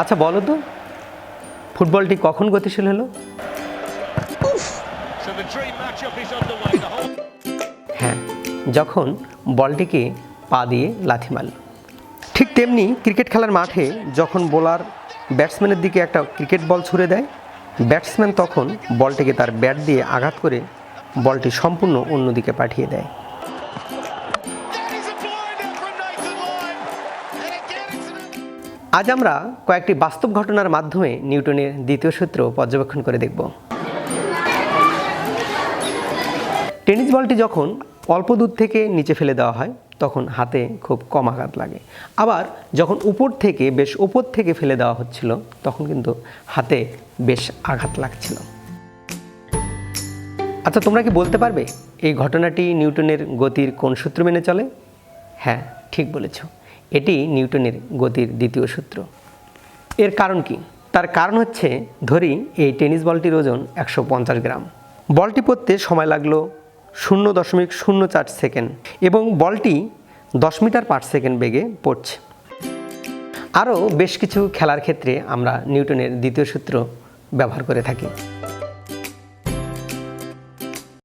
আচ্ছা বলো তো ফুটবলটি কখন গতিশীল হলো? হ্যাঁ যখন বলটিকে পা দিয়ে লাথি মারল। ঠিক তেমনি ক্রিকেট খেলার মাঠে যখন বোলার ব্যাটসম্যানের দিকে একটা ক্রিকেট বল ছুড়ে দেয় ব্যাটসম্যান তখন বলটিকে তার ব্যাট দিয়ে আঘাত করে বলটি সম্পূর্ণ অন্যদিকে পাঠিয়ে দেয়। আজ আমরা কয়েকটি বাস্তব ঘটনার মাধ্যমে নিউটনের দ্বিতীয় সূত্র পর্যবেক্ষণ করে দেখব। টেনিস বলটি যখন অল্প দূর থেকে নিচে ফেলে দেওয়া হয়, তখন হাতে খুব কম আঘাত লাগে। আবার যখন উপর থেকে, বেশ উপর থেকে ফেলে দেওয়া হচ্ছিল, তখন কিন্তু হাতে বেশ আঘাত লাগছিল। আচ্ছা তোমরা কি বলতে পারবে এই ঘটনাটি নিউটনের গতির কোন সূত্র মেনে চলে? হ্যাঁ ঠিক বলেছ। এটি নিউটনের গতির দ্বিতীয় সূত্র। এর কারণ কি? তার কারণ হচ্ছে, ধরি এই টেনিস বলটির ওজন একশো পঞ্চাশ গ্রাম। বলটি পড়তে সময় লাগল শূন্য দশমিক শূন্য চার সেকেন্ড এবং বলটি দশ মিটার পার সেকেন্ড বেগে পড়ছে। আরও বেশ কিছু খেলার ক্ষেত্রে আমরা নিউটনের দ্বিতীয় সূত্র ব্যবহার করে থাকি।